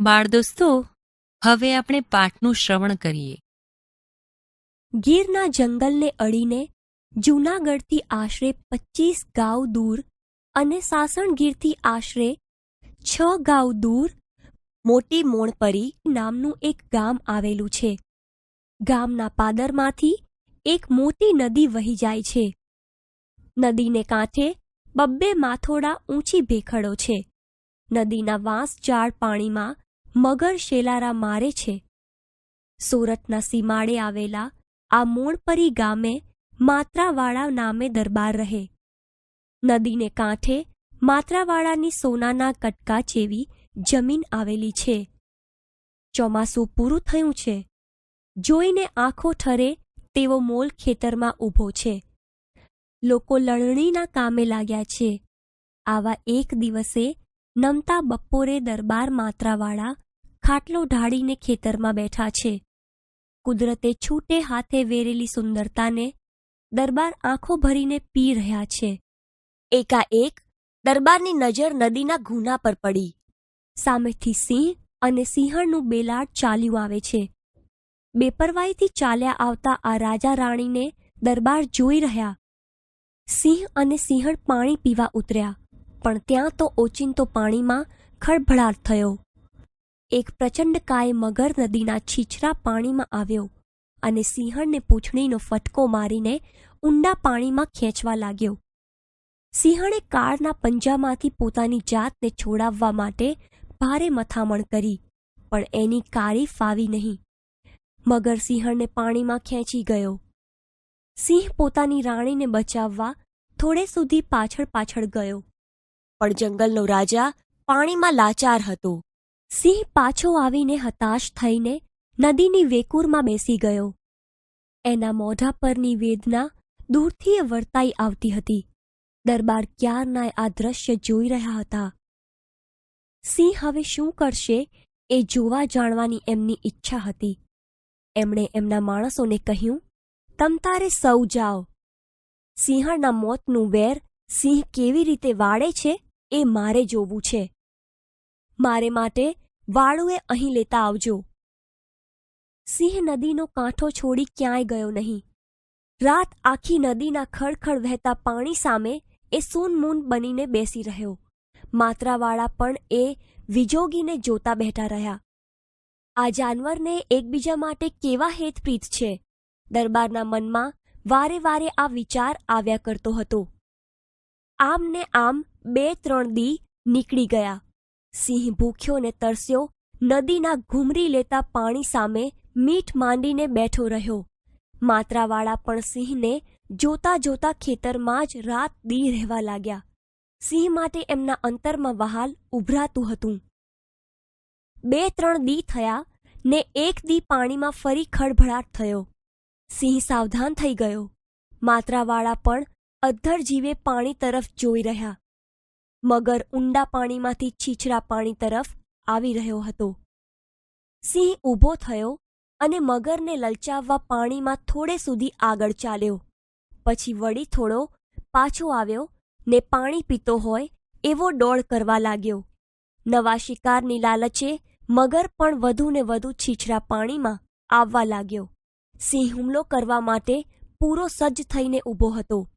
બાળ દોસ્તો, હવે આપણે પાઠનું શ્રવણ કરીએ. ગીરના જંગલને અડીને જૂનાગઢથી આશરે પચીસ ગાંવ દૂર અને સાસણગીરથી આશરે છ ગાંવ દૂર મોટી મોણપરી નામનું એક ગામ આવેલું છે. ગામના પાદરમાંથી એક મોટી નદી વહી જાય છે. નદીને કાંઠે બબ્બે માથોડા ઊંચી ભેખડો છે. નદીના વાંસ ઝાડ પાણીમાં મગર શેલારા મારે છે. સુરતના સીમાડે આવેલા આ મોણપરી ગામે માત્રાવાળા નામે દરબાર રહે. નદીને કાંઠે માત્રાવાળાની સોનાના કટકા જેવી જમીન આવેલી છે. ચોમાસું પૂરું થયું છે. જોઈને આંખો ઠરે તેવો મોલ ખેતરમાં ઊભો છે. લોકો લણણીના કામે લાગ્યા છે. આવા એક દિવસે નમતા બપોરે દરબાર માત્રાવાળા ખાટલો ઢાળીને ખેતરમાં બેઠા છે. કુદરતે છૂટે હાથે વેરેલી સુંદરતાને દરબાર આંખો ભરીને પી રહ્યા છે. એકાએક દરબારની નજર નદીના ઘૂના પર પડી. સામેથી સિંહ અને સિંહણનું બેલાડ ચાલ્યું આવે છે. બેપરવાઈથી ચાલ્યા આવતા આ રાજા રાણીને દરબાર જોઈ રહ્યા. સિંહ અને સિંહણ પાણી પીવા ઉતર્યા, પણ ત્યાં તો ઓચિંતો પાણીમાં ખળભળાટ થયો. એક પ્રચંડ કાય મગર નદીના છીછરા પાણીમાં આવ્યો અને સિંહણને પૂંછડીનો ફટકો મારીને ઊંડા પાણીમાં ખેંચવા લાગ્યો. સિંહણે કાળના પંજામાંથી પોતાની જાતને છોડાવવા માટે ભારે મથામણ કરી, પણ એની કાળી ફાવી નહીં. મગર સિંહણને પાણીમાં ખેંચી ગયો. સિંહ પોતાની રાણીને બચાવવા થોડે સુધી પાછળ પાછળ ગયો. પણ જંગલનો રાજા પાણીમાં લાચાર હતો. સિંહ પાછો આવીને હતાશ થઈને નદીની વેકુરમાં બેસી ગયો. એના મોઢા પરની વેદના દૂરથી વર્તાઈ આવતી હતી. દરબાર ક્યારના આ દ્રશ્ય જોઈ રહ્યા હતા. સિંહ હવે શું કરશે એ જોવા જાણવાની એમની ઈચ્છા હતી. એમણે એમના માણસોને કહ્યું, તમ તારે સૌ જાઓ. સિંહણના મોતનું વેર સિંહ કેવી રીતે વાળે છે એ મારે જોવું છે. મારે માટે વાળુએ અહીં લેતા આવજો. સિંહ નદીનો કાંઠો છોડી ક્યાંય ગયો નહીં. રાત આખી નદીના ખળખળ વહેતા પાણી સામે એ સૂનમૂન બનીને બેસી રહ્યો. માત્રાવાળા પણ એ વિજોગીને જોતા બેઠા રહ્યા. આ જાનવરને એકબીજા માટે કેવા હેતપ્રીત છે? દરબારના મનમાં વારે વારે આ વિચાર આવ્યા કરતો હતો. આમ ને આમ બે ત્રણ દી નીકળી ગયા. સિંહ ભૂખ્યો ને તરસ્યો, નદીના ઘૂમરી લેતા પાણી સામે મીઠ માંડીને બેઠો રહ્યો. માત્રાવાળા પણ સિંહને જોતા જોતા ખેતરમાં જ રાત દી રહેવા લાગ્યા. સિંહ માટે એમના અંતરમાં વહાલ ઉભરાતું હતું. બે ત્રણ દી થયા ને એક દી પાણીમાં ફરી ખળભળાટ થયો. સિંહ સાવધાન થઈ ગયો. માત્રાવાળા પણ અધ્ધર જીવે પાણી તરફ જોઈ રહ્યા. મગર ઊંડા પાણીમાંથી છીછરા પાણી તરફ આવી રહ્યો હતો. સિંહ ઊભો થયો અને મગરને લલચાવવા પાણીમાં થોડે સુધી આગળ ચાલ્યો. પછી વળી થોડો પાછો આવ્યો ને પાણી પીતો હોય એવો ડોળ કરવા લાગ્યો. નવા શિકારની લાલચે મગર પણ વધુ ને વધુ છીછરા પાણીમાં આવવા લાગ્યો. સિંહ હુમલો કરવા માટે પૂરો સજ્જ થઈને ઊભો હતો.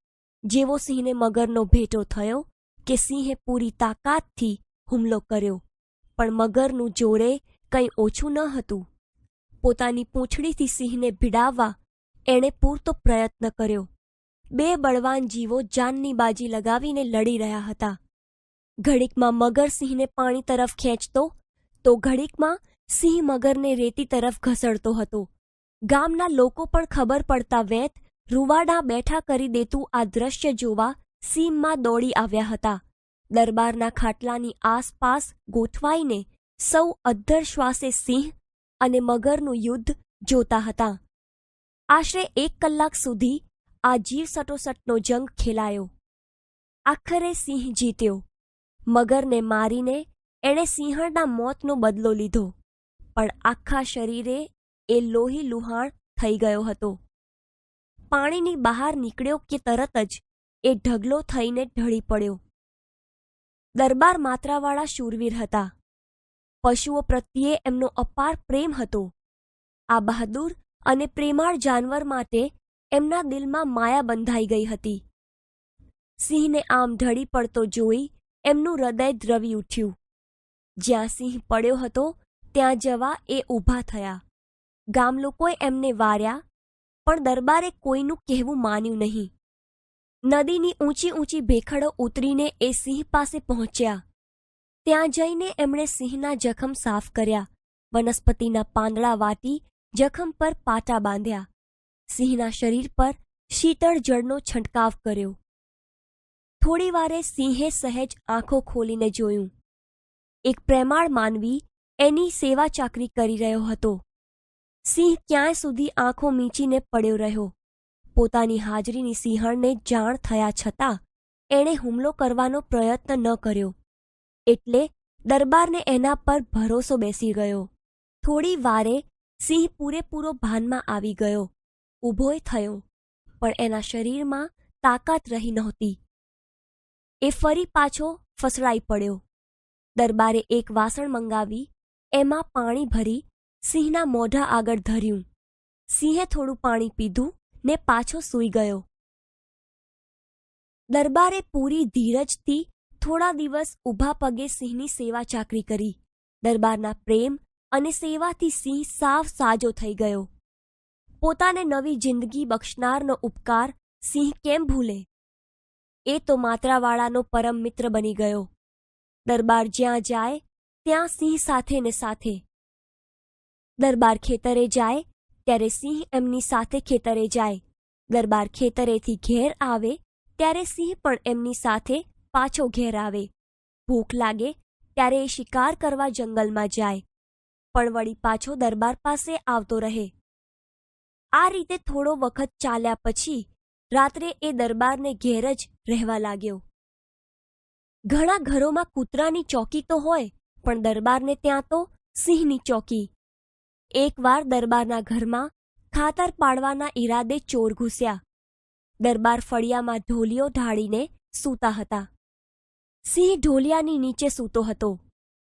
જેવો સિંહને મગરનો ભેટો થયો કે સિંહે પૂરી તાકાતથી હુમલો કર્યો, પણ મગરનું જોરે કંઈ ઓછું ન હતું. પોતાની પૂંછડીથી સિંહને ભીડાવવા એણે પૂરતો પ્રયત્ન કર્યો. બે બળવાન જીવો જાનની બાજી લગાવીને લડી રહ્યા હતા. ઘડીકમાં મગર સિંહને પાણી તરફ ખેંચતો, તો ઘડીકમાં સિંહ મગરને રેતી તરફ ઘસડતો હતો. ગામના લોકો પણ ખબર પડતા વેત રૂવાડા બેઠા કરી દેતું આ દ્રશ્ય જોવા સીમમાં દોડી આવ્યા હતા. દરબારના ખાટલાની આસપાસ ગોઠવાઈને સૌ અદ્ધર શ્વાસે સિંહ અને મગરનું યુદ્ધ જોતા હતા. આશરે એક કલાક સુધી આ જીવ સટોસટનો જંગ ખેલાયો. આખરે સિંહ જીત્યો. મગરને મારીને એણે સિંહણના મોતનો બદલો લીધો. પણ આખા શરીરે એ લોહી લુહાણ થઈ ગયો હતો. પાણીની બહાર નીકળ્યો કે તરત જ એ ઢગલો થઈને ઢળી પડ્યો. દરબાર માત્રાવાળા શૂરવીર હતા. પશુઓ પ્રત્યે એમનો અપાર પ્રેમ હતો. આ બહાદુર અને પ્રેમાળ જાનવર માટે એમના દિલમાં માયા બંધાઈ ગઈ હતી. સિંહને આમ ઢળી પડતો જોઈ એમનું હૃદય દ્રવી ઉઠ્યું. જ્યાં સિંહ પડ્યો હતો, ત્યાં જવા એ ઊભા થયા. ગામ લોકોએ એમને વાર્યા, પણ દરબારે કોઈનું કહેવું માન્યું નહીં. નદીની ઊંચી ઊંચી ભેખડો ઉતરીને એ સિંહ પાસે પહોંચ્યા. ત્યાં જઈને એમણે સિંહના જખમ સાફ કર્યા. વનસ્પતિના પાંદડા વાટી જખમ પર પાટા બાંધ્યા. સિંહના શરીર પર શીતળ જળનો છંટકાવ કર્યો. થોડી વારે સિંહે સહેજ આંખો ખોલીને જોયું. એક પ્રેમાળ માનવી એની સેવા ચાકરી કરી રહ્યો હતો. સિંહ ક્યાંય સુધી આંખો મીંચીને પડ્યો રહ્યો. પોતાની હાજરીની સિંહણને જાણ થયા છતાં એણે હુમલો કરવાનો પ્રયત્ન ન કર્યો. એટલે દરબારને એના પર ભરોસો બેસી ગયો. થોડી વારે સિંહ પૂરેપૂરો ભાનમાં આવી ગયો. ઊભોય થયો, પણ એના શરીરમાં તાકાત રહી નહોતી. એ ફરી પાછો ફસડાઈ પડ્યો. દરબારે એક વાસણ મંગાવી, એમાં પાણી ભરી સિંહના મોઢા આગળ ધર્યું. સિંહે થોડું પાણી પીધું ને પાછો સૂઈ ગયો. દરબારે પૂરી ધીરજથી થોડા દિવસ ઊભા પગે સિંહની સેવા ચાકરી કરી. દરબારના પ્રેમ અને સેવાથી સિંહ સાવ સાજો થઈ ગયો. પોતાને નવી જિંદગી બક્ષનારનો ઉપકાર સિંહ કેમ ભૂલે? એ તો માત્રાવાળાનો પરમ મિત્ર બની ગયો. દરબાર જ્યાં જાય, ત્યાં સિંહ સાથે ને સાથે. દરબાર ખેતરે જાય ત્યારે સિંહ એમની સાથે ખેતરે જાય. દરબાર ખેતરેથી ઘેર આવે, ત્યારે સિંહ પણ એમની સાથે પાછો ઘેર આવે. ભૂખ લાગે, ત્યારે એ શિકાર કરવા જંગલમાં જાય. પણ વળી પાછો દરબાર પાસે આવતો રહે. આ રીતે થોડો વખત ચાલ્યા પછી, રાત્રે એ દરબારને ઘેર જ રહેવા લાગ્યો. ઘણા ઘરોમાં કૂતરાની ચોકી તો હોય, પણ દરબારને ત્યાં તો સિંહની ચોકી એકવાર દરબારના ઘરમાં ખાતર પાડવાના ઈરાદે ચોર ઘૂસ્યા. દરબાર ફળિયામાં ઢોલિયો ઢાળીને સૂતા હતા. સિંહ ઢોલિયાની નીચે સૂતો હતો.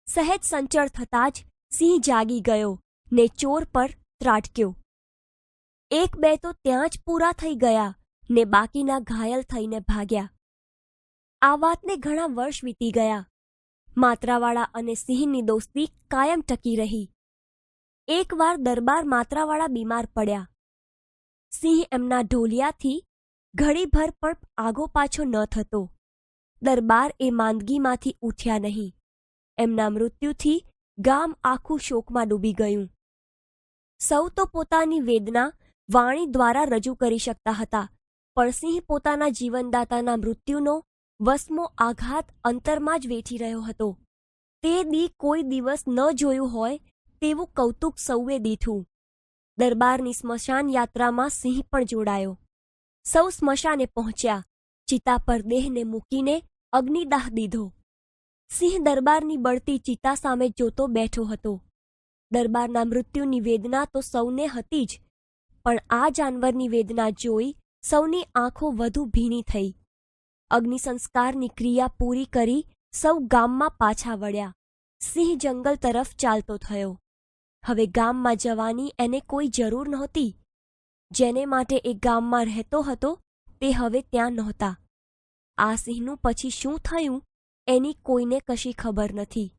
સહેજ સંચળ થતાં જ સિંહ જાગી ગયો ને ચોર પર ત્રાટક્યો. એક બે તો ત્યાં જ પૂરા થઈ ગયા ને બાકીના ઘાયલ થઈને ભાગ્યા. આ વાતને ઘણા વર્ષ વીતી ગયા. માત્રાવાળા અને સિંહની દોસ્તી કાયમ ટકી રહી. એકવાર દરબાર માત્રાવાળા બીમાર પડ્યા. સિંહ એમના ઢોલિયાથી ઘડીભર પણ આગો પાછો ન થતો. દરબાર એ માંદગીમાંથી ઉઠ્યા નહીં. એમના મૃત્યુથી ગામ આખું શોકમાં ડૂબી ગયું. સૌ તો પોતાની વેદના વાણી દ્વારા રજૂ કરી શકતા હતા, પણ સિંહ પોતાના જીવનદાતાના મૃત્યુનો વસમો આઘાત અંતરમાં જ વેઠી રહ્યો હતો. તે દી કોઈ દિવસ ન જોયું હોય તેવું કૌતુક સૌએ દીઠું દરબારની સ્મશાન યાત્રામાં સિંહ પણ જોડાયો. સૌ સ્મશાને પહોંચ્યા. ચિતા પર દેહને મૂકીને અગ્નિદાહ દીધો. સિંહ દરબારની બળતી ચિતા સામે જોતો બેઠો હતો. દરબારના મૃત્યુની વેદના તો સૌને હતી જ, પણ આ જાનવરની વેદના જોઈ સૌની આંખો વધુ ભીની થઈ. અગ્નિ સંસ્કારની ક્રિયા પૂરી કરી સૌ ગામમાં પાછા વળ્યા. સિંહ જંગલ તરફ ચાલતો થયો. હવે ગામમાં જવાની એને કોઈ જરૂર નહોતી. જેને માટે એ ગામમાં રહેતો હતો, તે હવે ત્યાં નહોતા. આ સિંહનું પછી શું થયું, એની કોઈને કશી ખબર નથી.